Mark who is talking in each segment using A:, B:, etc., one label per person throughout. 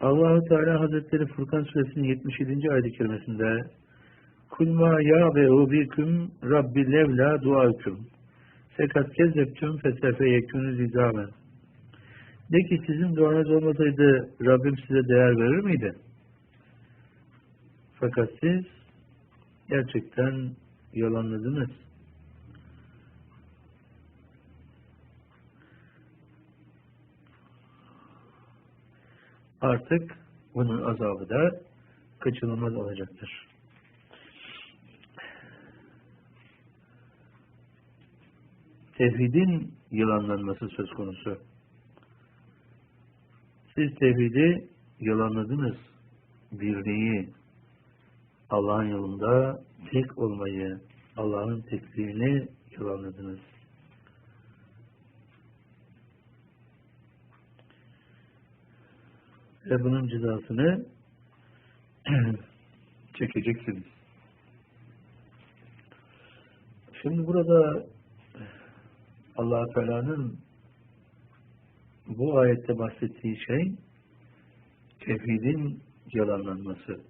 A: Allahu Teala Hazretleri Furkan Suresinin 77. ayet-i kerimesinde Kulma ya ve ubiküm Rabbi levla duaüküm Fakat kezzeptüm fesefe yekûnü lizamen De ki sizin duanız olmasaydı Rabbim size değer verir miydi? Fakat siz gerçekten yalanladınız. Artık bunun azabı da kaçınılmaz olacaktır. Tevhidin yalanlanması söz konusu. Siz tevhidi yalanladınız. Birliği, Allah'ın yolunda tek olmayı, Allah'ın tekliğini yalanladınız. Ve bunun cezasını çekeceksiniz. Şimdi burada allah Teala'nın bu ayette bahsettiği şey tevhidin yalanlanması.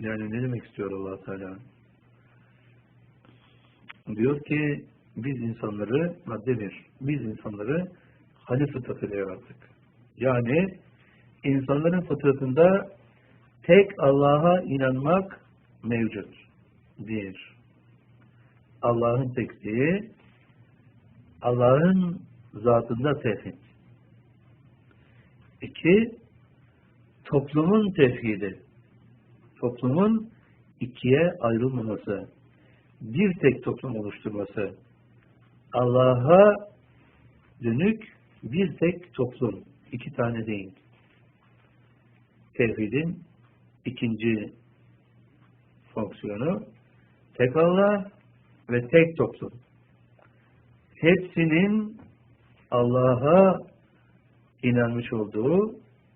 A: Yani ne demek istiyor allah Teala? Diyor ki biz insanları madde bir, biz insanları hani fıtratıyla yarattık. Yani insanların fıtratında tek Allah'a inanmak mevcut. Bir, Allah'ın tekliği, Allah'ın zatında tevhid. İki, toplumun tevhidi. Toplumun ikiye ayrılmaması. Bir tek toplum oluşturması. Allah'a dönük bir tek toplum. iki tane değil. Tevhidin ikinci fonksiyonu tek Allah ve tek toplum. Hepsinin Allah'a inanmış olduğu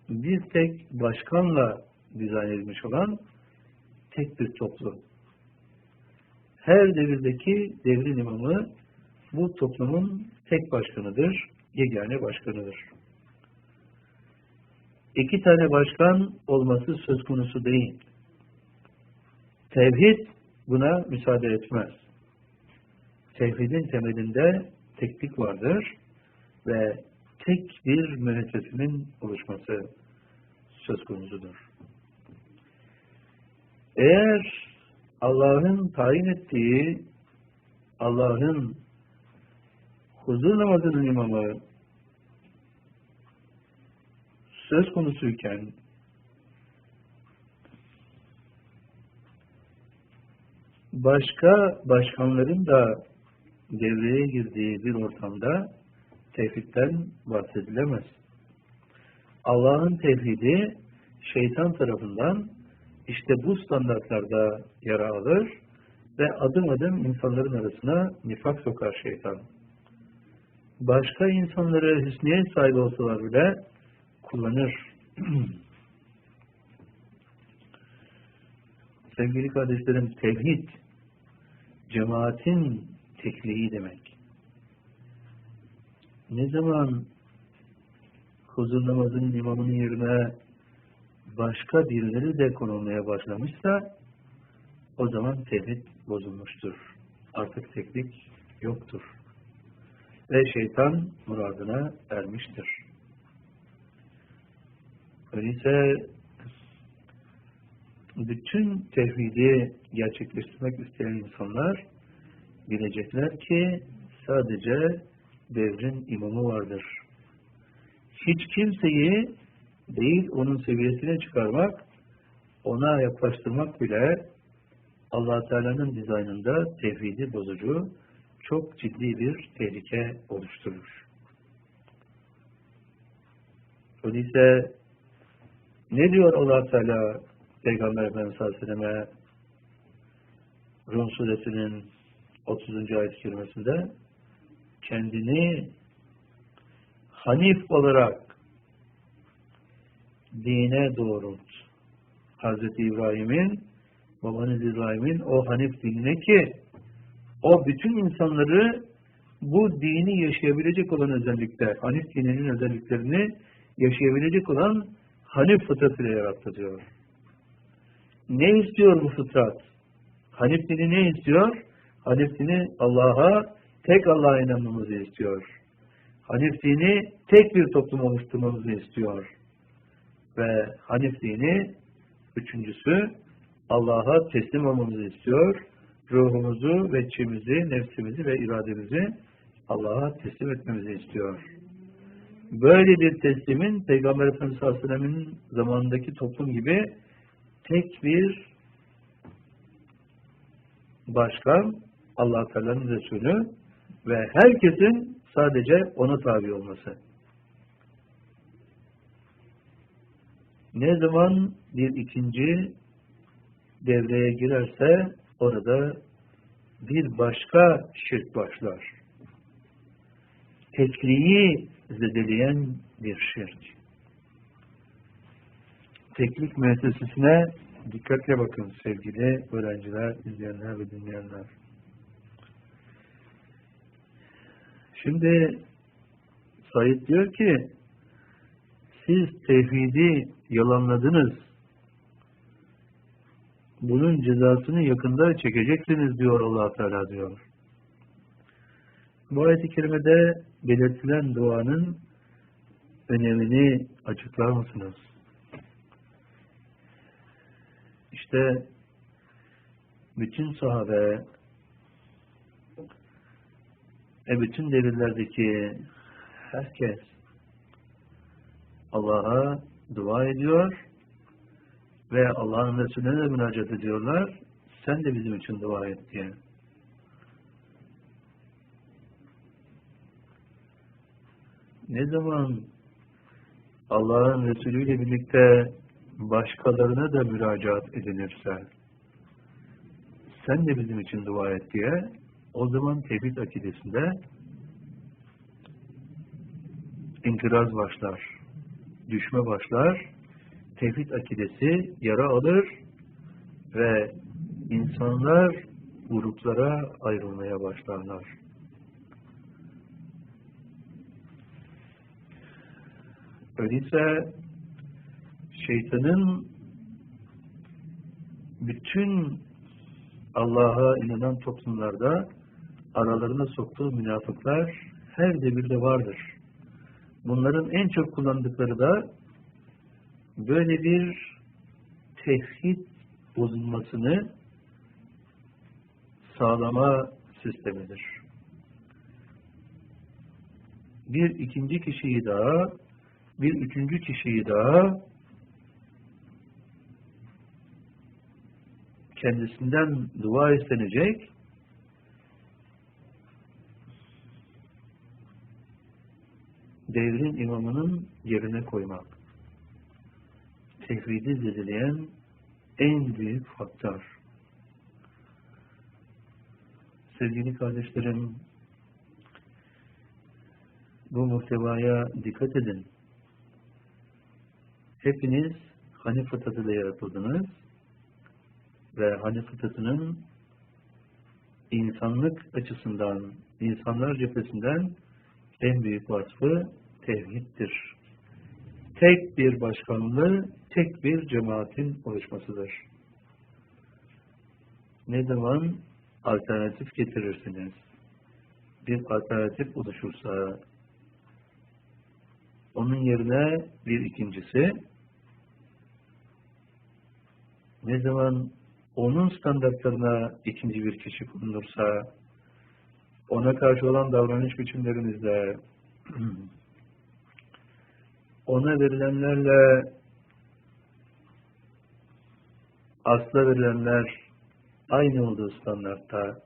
A: bir tek başkanla dizayn edilmiş olan tek bir toplum. Her devirdeki devrin imamı bu toplumun tek başkanıdır, yegane başkanıdır. İki tane başkan olması söz konusu değil. Tevhid buna müsaade etmez. Tevhidin temelinde teklik vardır ve tek bir müessesinin oluşması söz konusudur. Eğer Allah'ın tayin ettiği Allah'ın huzur namazının imamı söz konusuyken başka başkanların da devreye girdiği bir ortamda tevhidden bahsedilemez. Allah'ın tevhidi şeytan tarafından işte bu standartlarda yara alır ve adım adım insanların arasına nifak sokar şeytan. Başka insanları hüsniye sahibi olsalar bile kullanır. Sevgili kardeşlerim, tevhid, cemaatin tekliği demek. Ne zaman huzur namazının imamının yerine başka birileri de konulmaya başlamışsa o zaman tevhid bozulmuştur. Artık teklik yoktur. Ve şeytan muradına ermiştir. Öyleyse bütün tevhidi gerçekleştirmek isteyen insanlar bilecekler ki sadece devrin imamı vardır. Hiç kimseyi değil onun seviyesine çıkarmak, ona yaklaştırmak bile allah Teala'nın dizaynında tevhidi bozucu, çok ciddi bir tehlike oluşturur. Öyleyse ne diyor allah Teala Peygamber Efendimiz Aleyhisselam'a Rum suresinin 30. ayet-i kendini Hanif olarak dine doğrult. Hazreti İbrahim'in babanız İbrahim'in o Hanif dinine ki o bütün insanları bu dini yaşayabilecek olan özellikler, Hanif dininin özelliklerini yaşayabilecek olan Hanif fıtratıyla yarattı diyor. Ne istiyor bu fıtrat? Hanif dini ne istiyor? Hanif dini Allah'a, tek Allah'a inanmamızı istiyor. Hanif dini tek bir toplum oluşturmamızı istiyor. Ve Hanif dini üçüncüsü Allah'a teslim olmamızı istiyor. Ruhumuzu ve içimizi, nefsimizi ve irademizi Allah'a teslim etmemizi istiyor. Böyle bir teslimin Peygamber Efendimiz sallallahu aleyhi ve sellem'in zamanındaki toplum gibi tek bir başkan Allah Teala'nın Resulü ve herkesin sadece ona tabi olması. Ne zaman bir ikinci devreye girerse orada bir başka şirk başlar. Tekliği zedeleyen bir şirk. Teklik müessesesine dikkatle bakın sevgili öğrenciler, izleyenler ve dinleyenler. Şimdi Said diyor ki siz tevhidi yalanladınız. Bunun cezasını yakında çekeceksiniz diyor allah Teala diyor. Bu ayet-i kerimede belirtilen duanın önemini açıklar mısınız? İşte bütün sahabe ve bütün devirlerdeki herkes Allah'a dua ediyor ve Allah'ın Resulüne de müracaat ediyorlar. Sen de bizim için dua et diye. Ne zaman Allah'ın Resulü ile birlikte başkalarına da müracaat edilirse sen de bizim için dua et diye o zaman tevhid akidesinde inkıraz başlar, düşme başlar, tevhid akidesi yara alır ve insanlar gruplara ayrılmaya başlarlar. Öyleyse şeytanın bütün Allah'a inanan toplumlarda aralarına soktuğu münafıklar her devirde vardır. Bunların en çok kullandıkları da böyle bir tevhid bozulmasını sağlama sistemidir. Bir ikinci kişiyi daha, bir üçüncü kişiyi daha kendisinden dua istenecek devrin imamının yerine koymak. Tevhidi zedeleyen en büyük faktör. Sevgili kardeşlerim, bu muhtevaya dikkat edin. Hepiniz Hanif fıtratıyla yaratıldınız ve Hanif fıtratının insanlık açısından, insanlar cephesinden en büyük vasfı tevhiddir. Tek bir başkanlığı, tek bir cemaatin oluşmasıdır. Ne zaman alternatif getirirsiniz, bir alternatif oluşursa, onun yerine bir ikincisi, ne zaman onun standartlarına ikinci bir kişi bulunursa, ona karşı olan davranış biçimlerimizle, ona verilenlerle asla verilenler aynı olduğu standartta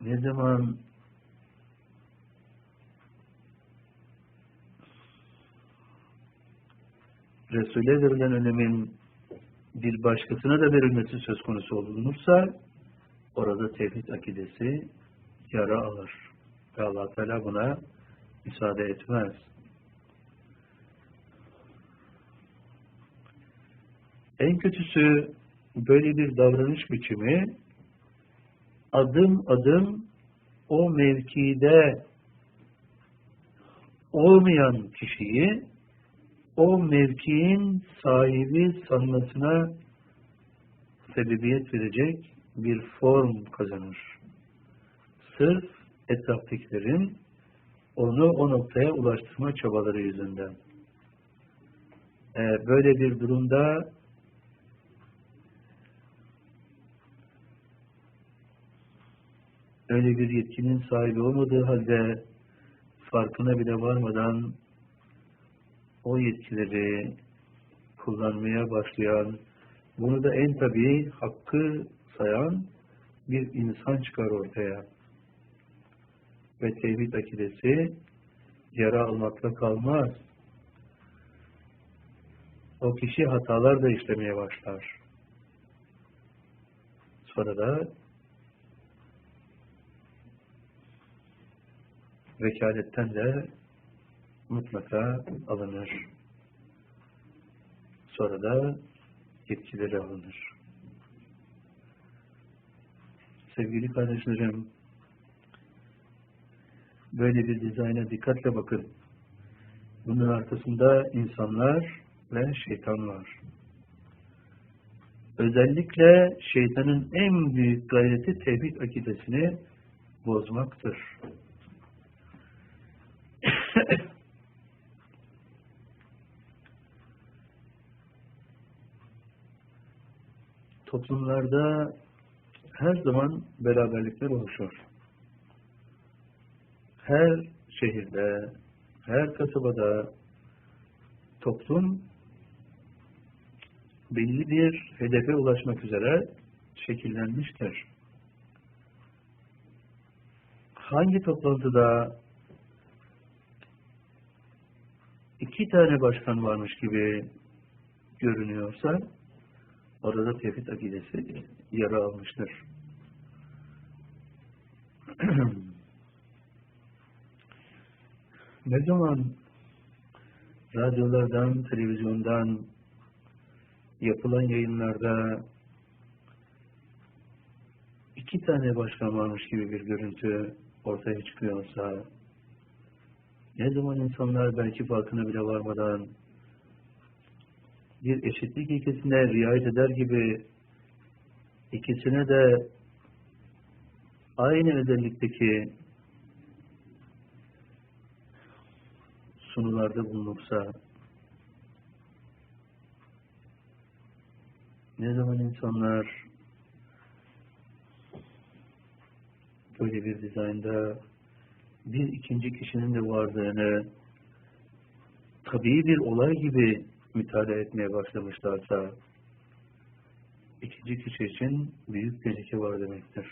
A: ne zaman Resul'e verilen önemin bir başkasına da verilmesi söz konusu olunursa orada tevhid akidesi yara alır. Ve allah Teala buna müsaade etmez. En kötüsü böyle bir davranış biçimi adım adım o mevkide olmayan kişiyi o mevkiin sahibi sanmasına sebebiyet verecek bir form kazanır. Sırf etraftakilerin onu o noktaya ulaştırma çabaları yüzünden. Ee, böyle bir durumda öyle bir yetkinin sahibi olmadığı halde farkına bile varmadan o yetkileri kullanmaya başlayan, bunu da en tabii hakkı sayan bir insan çıkar ortaya. Ve tevhid akidesi yara almakla kalmaz. O kişi hatalar da işlemeye başlar. Sonra da vekaletten de mutlaka alınır. Sonra da yetkileri alınır. Sevgili kardeşlerim, böyle bir dizayna dikkatle bakın. Bunun arkasında insanlar ve şeytan var. Özellikle şeytanın en büyük gayreti tevhid akidesini bozmaktır. Toplumlarda her zaman beraberlikler oluşur. Her şehirde, her kasabada toplum belli bir hedefe ulaşmak üzere şekillenmiştir. Hangi toplantıda iki tane başkan varmış gibi görünüyorsa orada tevhid akidesi yara almıştır. ne zaman radyolardan, televizyondan yapılan yayınlarda iki tane başkan varmış gibi bir görüntü ortaya çıkıyorsa ne zaman insanlar belki farkına bile varmadan bir eşitlik ilkesine riayet eder gibi ikisine de aynı özellikteki sunularda bulunursa ne zaman insanlar böyle bir dizaynda bir ikinci kişinin de varlığını tabii bir olay gibi müteala etmeye başlamışlarsa ikinci kişi için büyük tehlike var demektir.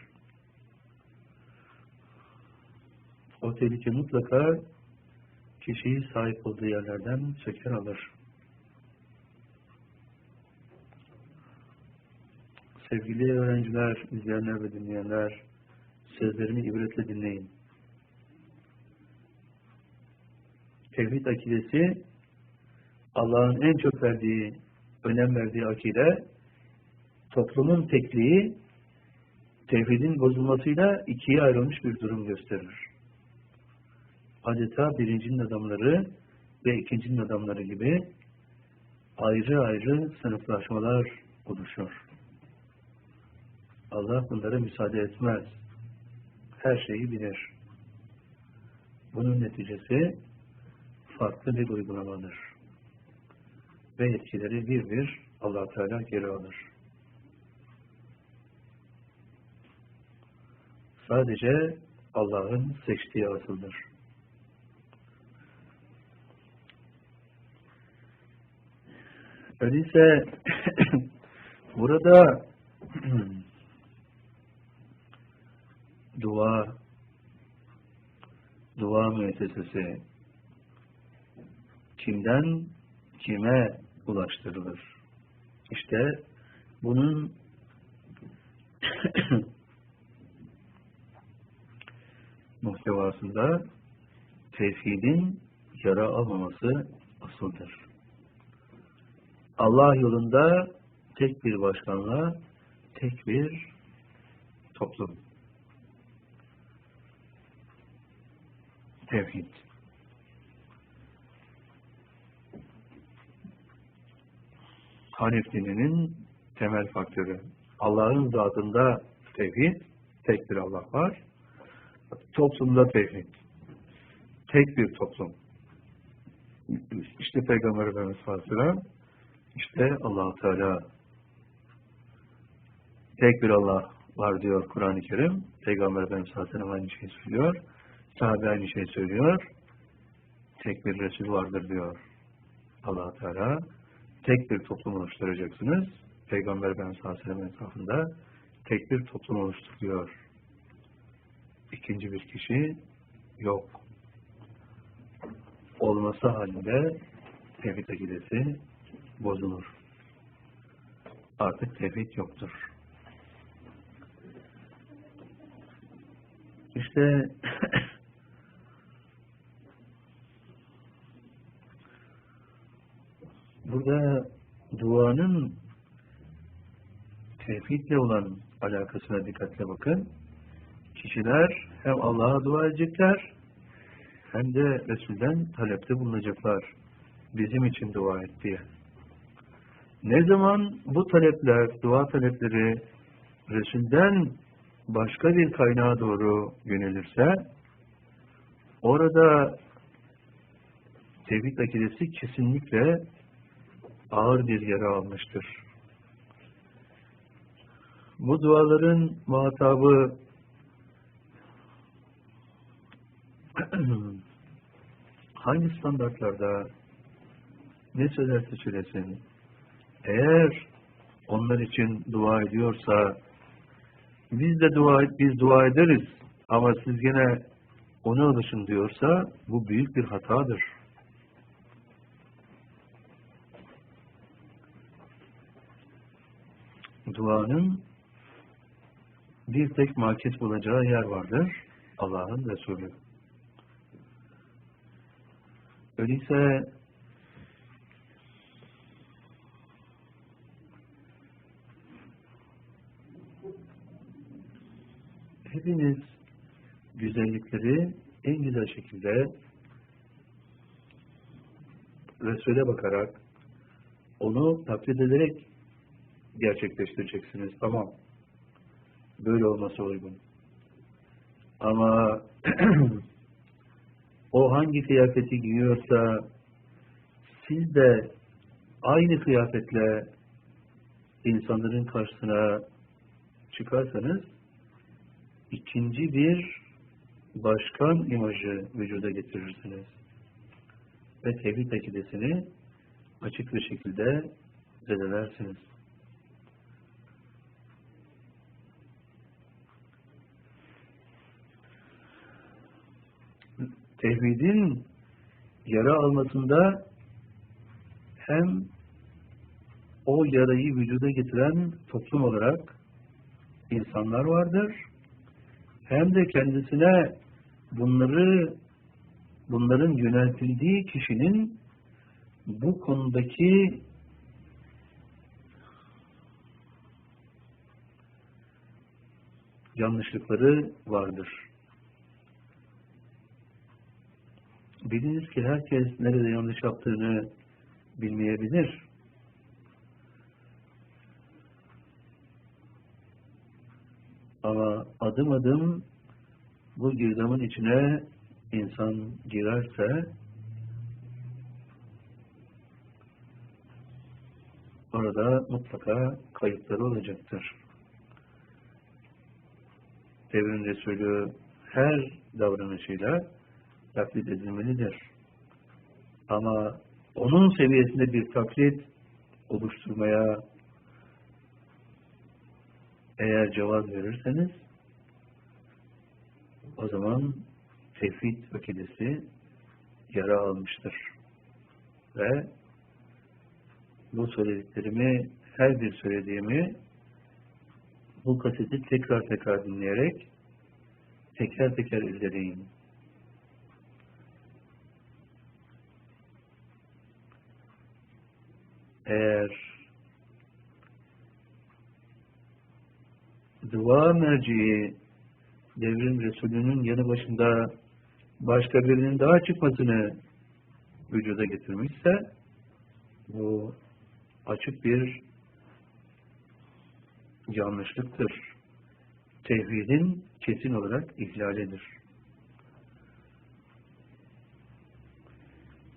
A: O tehlike mutlaka kişiyi sahip olduğu yerlerden söker alır. Sevgili öğrenciler, izleyenler ve dinleyenler, sözlerimi ibretle dinleyin. Tevhid akidesi Allah'ın en çok verdiği, önem verdiği akide toplumun tekliği tevhidin bozulmasıyla ikiye ayrılmış bir durum gösterir. Adeta birincinin adamları ve ikincinin adamları gibi ayrı ayrı sınıflaşmalar oluşur. Allah bunlara müsaade etmez. Her şeyi bilir. Bunun neticesi farklı bir uygulamadır. Ve etkileri bir bir allah Teala geri alır. Sadece Allah'ın seçtiği asıldır. Öyleyse burada dua dua müessesesi kimden kime ulaştırılır? İşte bunun muhtevasında tevhidin yara almaması asıldır. Allah yolunda tek bir başkanla tek bir toplum. Tevhid. Hanif dininin temel faktörü. Allah'ın zatında tevhid, tek bir Allah var. Toplumda tevhid. Tek bir toplum. İşte Peygamber Efendimiz Aleyhisselam, işte allah Teala tek bir Allah var diyor Kur'an-ı Kerim. Peygamber Efendimiz Aleyhisselam aynı şeyi söylüyor. Sahabe aynı şeyi söylüyor. Tek bir Resul vardır diyor allah Teala. Tek bir toplum oluşturacaksınız. Peygamber Efendimiz Aleyhisselam etrafında tek bir toplum oluşturuyor. İkinci bir kişi yok. Olması halinde tevhid akidesi bozulur. Artık tevhid yoktur. İşte burada duanın tevhidle olan alakasına dikkatle bakın. Kişiler hem Allah'a dua edecekler hem de Resul'den talepte bulunacaklar. Bizim için dua et diye. Ne zaman bu talepler, dua talepleri Resul'den başka bir kaynağa doğru yönelirse orada tevhid akidesi kesinlikle ağır bir yara almıştır. Bu duaların muhatabı hangi standartlarda ne söylerse söylesin eğer onlar için dua ediyorsa biz de dua biz dua ederiz ama siz gene ona alışın diyorsa bu büyük bir hatadır. Duanın bir tek market bulacağı yer vardır. Allah'ın Resulü. Öyleyse hepiniz güzellikleri en güzel şekilde Resul'e bakarak onu taklit ederek gerçekleştireceksiniz. Tamam. Böyle olması uygun. Ama o hangi kıyafeti giyiyorsa siz de aynı kıyafetle insanların karşısına çıkarsanız ikinci bir başkan imajı vücuda getirirsiniz. Ve tevhid akidesini açık bir şekilde zedelersiniz. Tevhidin yara almasında hem o yarayı vücuda getiren toplum olarak insanlar vardır. Hem de kendisine bunları bunların yöneltildiği kişinin bu konudaki yanlışlıkları vardır. Biliniz ki herkes nerede yanlış yaptığını bilmeyebilir. Ama adım adım bu girdamın içine insan girerse orada mutlaka kayıpları olacaktır. Devrin Resulü her davranışıyla taklit edilmelidir. Ama onun seviyesinde bir taklit oluşturmaya eğer cevaz verirseniz o zaman tevhid akidesi yara almıştır. Ve bu söylediklerimi, her bir söylediğimi bu kaseti tekrar tekrar dinleyerek teker teker izleyin. Eğer dua merciği devrin Resulü'nün yanı başında başka birinin daha çıkmasını vücuda getirmişse bu açık bir yanlışlıktır. Tevhidin kesin olarak ihlalidir.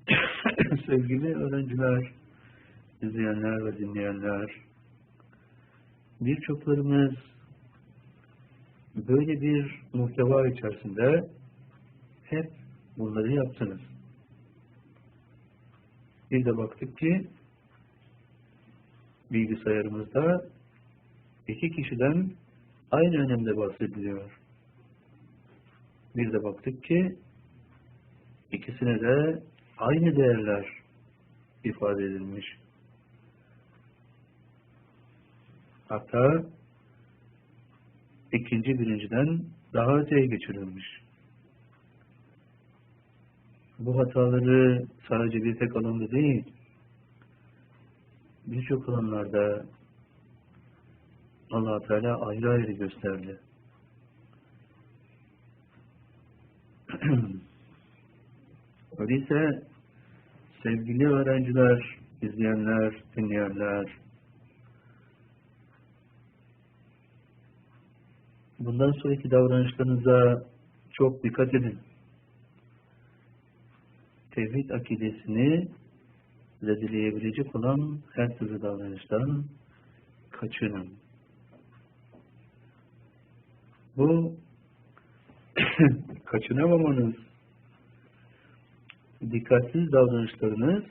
A: Sevgili öğrenciler, izleyenler ve dinleyenler, birçoklarımız böyle bir muhteva içerisinde hep bunları yaptınız. Bir de baktık ki bilgisayarımızda iki kişiden aynı önemde bahsediliyor. Bir de baktık ki ikisine de aynı değerler ifade edilmiş. Hatta ikinci birinciden daha öteye geçirilmiş. Bu hataları sadece bir tek alanda değil, birçok alanlarda allah Teala ayrı ayrı gösterdi. Öyleyse sevgili öğrenciler, izleyenler, dinleyenler, bundan sonraki davranışlarınıza çok dikkat edin. Tevhid akidesini zedeleyebilecek olan her türlü davranıştan kaçının. Bu kaçınamamanız, dikkatsiz davranışlarınız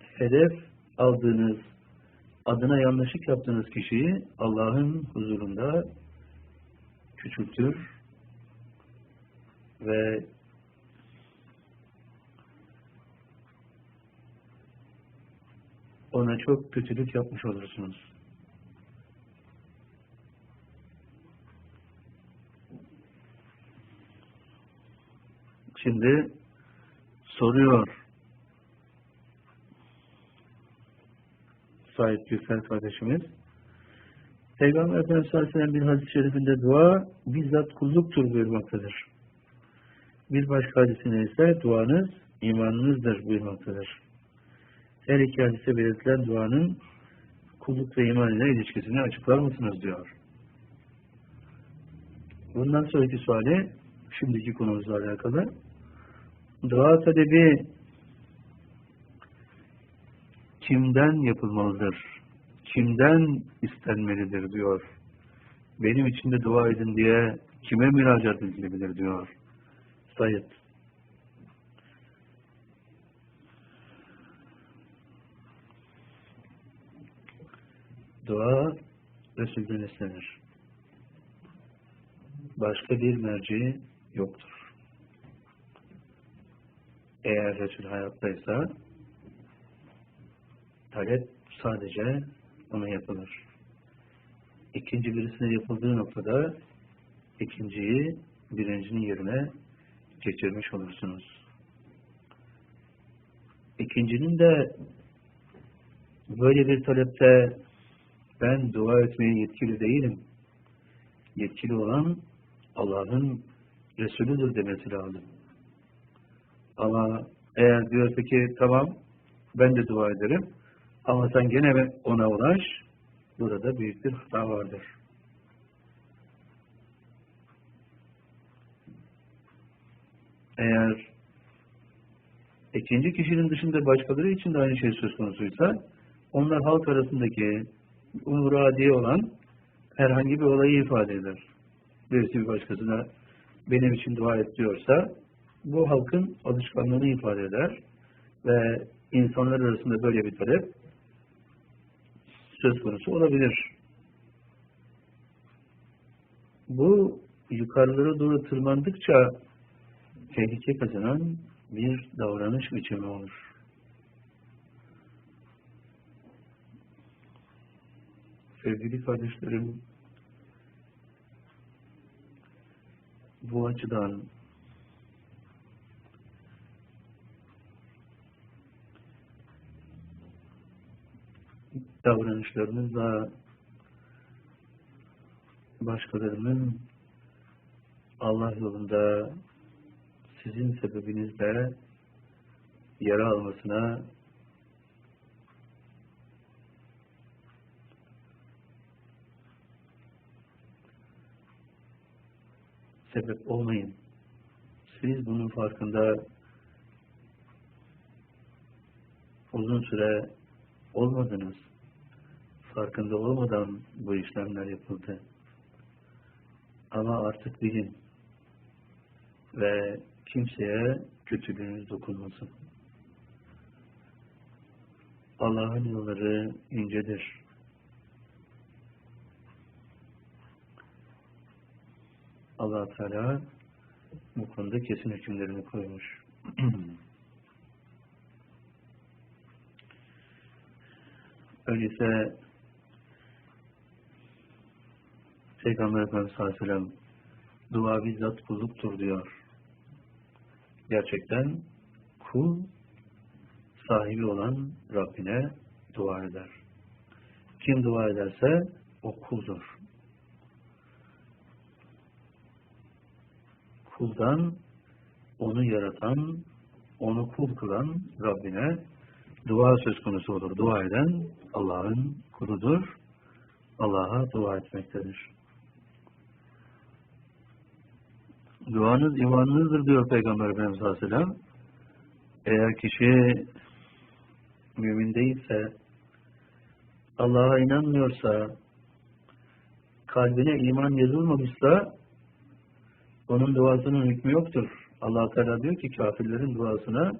A: hedef aldığınız, adına yanlışlık yaptığınız kişiyi Allah'ın huzurunda küçültür ve ona çok kötülük yapmış olursunuz. Şimdi soruyor Said Gürsel kardeşimiz. Peygamber Efendimiz sallallahu aleyhi ve sellem bir hadis-i şerifinde dua bizzat kulluktur buyurmaktadır. Bir başka hadisinde ise duanız imanınızdır buyurmaktadır. Her iki hadise belirtilen duanın kulluk ve iman ile ilişkisini açıklar mısınız diyor. Bundan sonraki suali şimdiki konumuzla alakalı. Dua talebi kimden yapılmalıdır? Kimden istenmelidir diyor. Benim için de dua edin diye kime müracaat edilebilir diyor. Said. Dua Resul'den istenir. Başka bir merci yoktur. Eğer Resul hayattaysa talep sadece ona yapılır. İkinci birisine yapıldığı noktada ikinciyi birincinin yerine geçirmiş olursunuz. İkincinin de böyle bir talepte ben dua etmeye yetkili değilim. Yetkili olan Allah'ın Resulüdür demesi lazım. Ama eğer diyorsa ki tamam ben de dua ederim ama sen gene ona ulaş burada büyük bir hata vardır. Eğer ikinci kişinin dışında başkaları için de aynı şey söz konusuysa onlar halk arasındaki umuradiye olan herhangi bir olayı ifade eder. Birisi bir başkasına benim için dua et diyorsa bu halkın alışkanlığını ifade eder ve insanlar arasında böyle bir talep söz konusu olabilir. Bu yukarılara doğru tırmandıkça tehlike kazanan bir davranış biçimi olur. Sevgili kardeşlerim, bu açıdan davranışlarınızla başkalarının Allah yolunda sizin sebebinizle yara almasına sebep olmayın. Siz bunun farkında uzun süre olmadınız. Farkında olmadan bu işlemler yapıldı. Ama artık bilin ve kimseye kötülüğünüz dokunmasın. Allah'ın yolları incedir. allah Teala bu konuda kesin hükümlerini koymuş. Öyleyse Peygamber Efendimiz sallallahu aleyhi ve sellem dua bizzat kulluktur diyor. Gerçekten kul sahibi olan Rabbine dua eder. Kim dua ederse o kuldur. Kuldan onu yaratan, onu kul kılan Rabbine dua söz konusu olur. Dua eden Allah'ın kuludur. Allah'a dua etmektedir. Duanız imanınızdır diyor Peygamber Efendimiz sallallahu aleyhi ve sellem. Eğer kişi mümin değilse, Allah'a inanmıyorsa, kalbine iman yazılmamışsa, onun duasının hükmü yoktur. allah Teala diyor ki kafirlerin duasına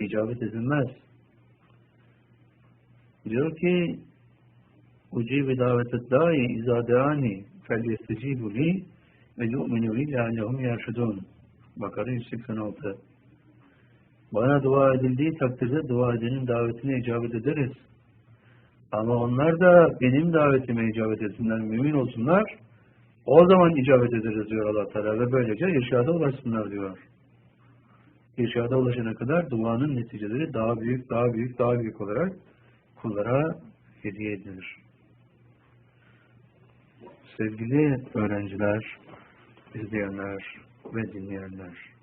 A: icabet edilmez. Diyor ki ucibe davetet da'i izâ deâni fel yestecîbu li ve yu'minu li leallehum yerşudun. Bakara 186 Bana dua edildiği takdirde dua edenin davetine icabet ederiz. Ama onlar da benim davetime icabet etsinler, mümin olsunlar. O zaman icabet ederiz diyor allah Teala ve böylece irşada ulaşsınlar diyor. İrşada ulaşana kadar duanın neticeleri daha büyük, daha büyük, daha büyük olarak kullara hediye edilir. Sevgili öğrenciler, izleyenler ve dinleyenler.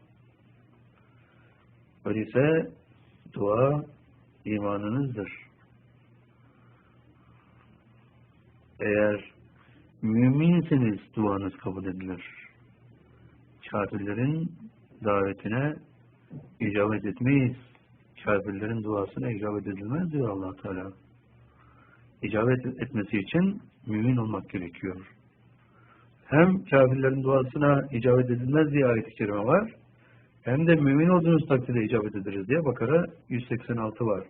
A: Öyleyse dua imanınızdır. Eğer müminsiniz duanız kabul edilir. Kafirlerin davetine icabet etmeyiz. Kafirlerin duasına icabet edilmez diyor allah Teala. İcabet etmesi için mümin olmak gerekiyor. Hem kafirlerin duasına icabet edilmez diye ayet-i kerime var. Hem de mümin olduğunuz takdirde icabet ederiz diye Bakara 186 var.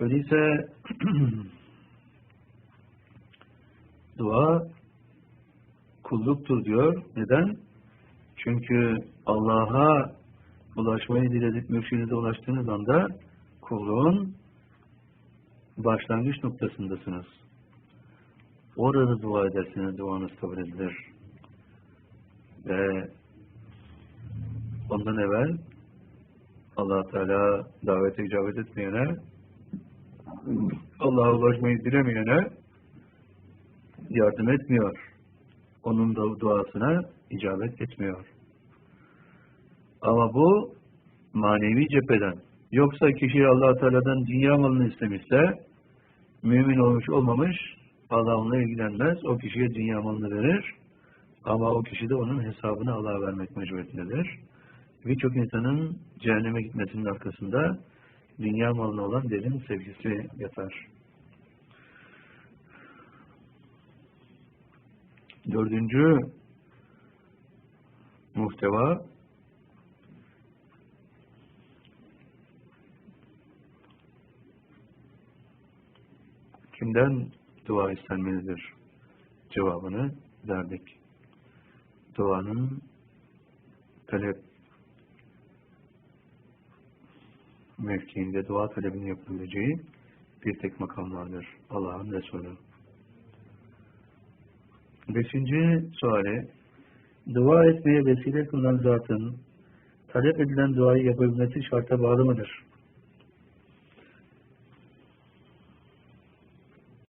A: Öyleyse dua kulluktur diyor. Neden? Çünkü Allah'a ulaşmayı diledik mürşidinize ulaştığınız anda kulluğun başlangıç noktasındasınız. Orada dua ederseniz duanız kabul edilir. Ve ondan evvel allah Teala davete icabet etmeyene Allah'a ulaşmayı dilemeyene yardım etmiyor. Onun da duasına icabet etmiyor. Ama bu manevi cepheden. Yoksa kişi allah Teala'dan dünya malını istemişse mümin olmuş olmamış Allah onunla ilgilenmez. O kişiye dünya malını verir. Ama o kişi de onun hesabını Allah'a vermek mecburiyetindedir. Birçok insanın cehenneme gitmesinin arkasında dünya malına olan derin sevgisi yatar. Dördüncü muhteva kimden dua istenmelidir cevabını verdik. Duanın talep mevkiinde dua talebini yapabileceği bir tek makam vardır. Allah'ın Resulü. Beşinci suali dua etmeye vesile kılınan zatın talep edilen duayı yapabilmesi şarta bağlı mıdır?